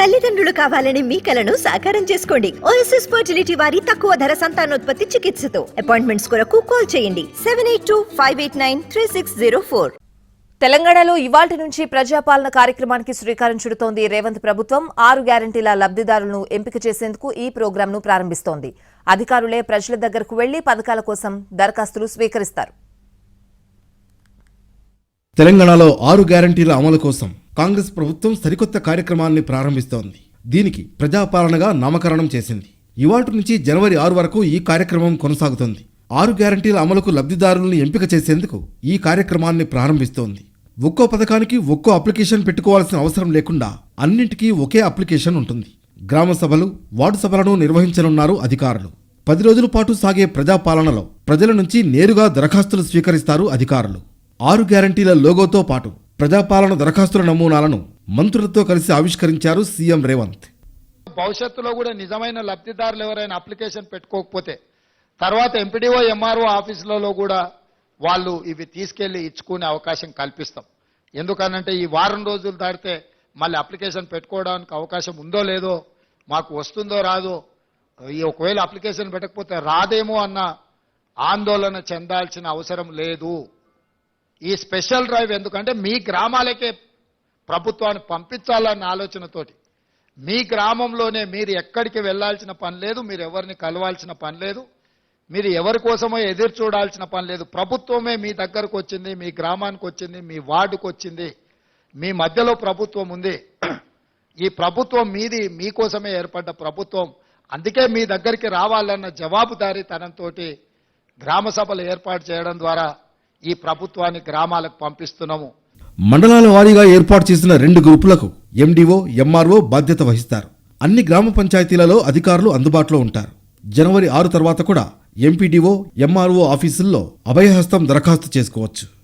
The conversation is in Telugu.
తల్లిదండ్రులు కావాలని మీ కలను సాకారం చేసుకోండి. ఓఎస్ఎస్ ఫర్టిలిటీ వారి తక్కువ ధర సంతానోత్పత్తి చికిత్సతో. అపాయింట్మెంట్స్ కొరకు కాల్ చేయండి. Seven eight two five eight nine three six zero four తెలంగాణలో ఇవాల్టి నుంచి ప్రజాపాలన కార్యక్రమానికి శ్రీకారం చుడుతోంది రేవంత్ ప్రభుత్వం. ఆరు గ్యారంటీల లబ్ధిదారులను ఎంపిక చేసేందుకు ఈ ప్రోగ్రాంను ప్రారంభిస్తోంది. అధికారులే ప్రజల దగ్గరకు వెళ్ళి పథకాల కోసం దరఖాస్తులు స్వీకరిస్తారు. తెలంగాణలో ఆరు గ్యారంటీల అమలు కోసం కాంగ్రెస్ ప్రభుత్వం సరికొత్త కార్యక్రమాన్ని ప్రారంభిస్తోంది. దీనికి ప్రజాపాలనగా నామకరణం చేసింది. ఇవాటి నుంచి జనవరి ఆరు వరకు ఈ కార్యక్రమం కొనసాగుతోంది. ఆరు గ్యారంటీల అమలుకు లబ్ధిదారులను ఎంపిక చేసేందుకు ఈ కార్యక్రమాన్ని ప్రారంభిస్తోంది. ఒక్కో పథకానికి ఒక్కో అప్లికేషన్ పెట్టుకోవాల్సిన అవసరం లేకుండా అన్నింటికీ ఒకే అప్లికేషన్ ఉంటుంది. గ్రామ సభలు వార్డు సభలను నిర్వహించనున్నారు అధికారులు. పది రోజుల పాటు సాగే ప్రజాపాలనలో ప్రజల నుంచి నేరుగా దరఖాస్తులు స్వీకరిస్తారు అధికారులు. ఆరు గ్యారంటీల లోగోతో పాటు ప్రజాపాలన దరఖాస్తుల నమూనాలను మంత్రులతో కలిసి ఆవిష్కరించారు సీఎం రేవంత్. భవిష్యత్తులో కూడా నిజమైన లబ్ధిదారులు ఎవరైనా అప్లికేషన్ పెట్టుకోకపోతే తర్వాత ఎంపీడీఓ ఎంఆర్ఓ ఆఫీసులలో కూడా వాళ్ళు ఇవి తీసుకెళ్ళి ఇచ్చుకునే అవకాశం కల్పిస్తాం. ఎందుకనంటే ఈ వారం రోజులు దాటితే మళ్ళీ అప్లికేషన్ పెట్టుకోవడానికి అవకాశం ఉందో లేదో మాకు వస్తుందో రాదో ఈ ఒకవేళ అప్లికేషన్ పెట్టకపోతే రాదేమో అన్న ఆందోళన చెందాల్సిన అవసరం లేదు. ఈ స్పెషల్ డ్రైవ్ ఎందుకంటే మీ గ్రామాలకే ప్రభుత్వాన్ని పంపించాలన్న ఆలోచనతోటి. మీ గ్రామంలోనే మీరు ఎక్కడికి వెళ్ళాల్సిన పని లేదు మీరు ఎవరిని కలవాల్సిన పని లేదు మీరు ఎవరి కోసమో ఎదురు చూడాల్సిన పని లేదు. ప్రభుత్వమే మీ దగ్గరకు వచ్చింది మీ గ్రామానికి వచ్చింది మీ వార్డుకు వచ్చింది మీ మధ్యలో ప్రభుత్వం ఉంది. ఈ ప్రభుత్వం మీది మీకోసమే ఏర్పడ్డ ప్రభుత్వం. అందుకే మీ దగ్గరికి రావాలన్న జవాబుదారీతనంతో గ్రామ సభలు ఏర్పాటు చేయడం ద్వారా ఈ ప్రభుత్వాన్ని గ్రామాలకు పంపిస్తున్నాము. మండలాల వారీగా ఏర్పాటు చేసిన రెండు గ్రూపులకు ఎండీఓ ఎంఆర్ఓ బాధ్యత వహిస్తారు. అన్ని గ్రామ పంచాయతీలలో అధికారులు అందుబాటులో ఉంటారు. జనవరి ఆరు తర్వాత కూడా ఎంపీడీఓ ఎంఆర్ఓ ఆఫీసుల్లో అభయహస్తం దరఖాస్తు చేసుకోవచ్చు.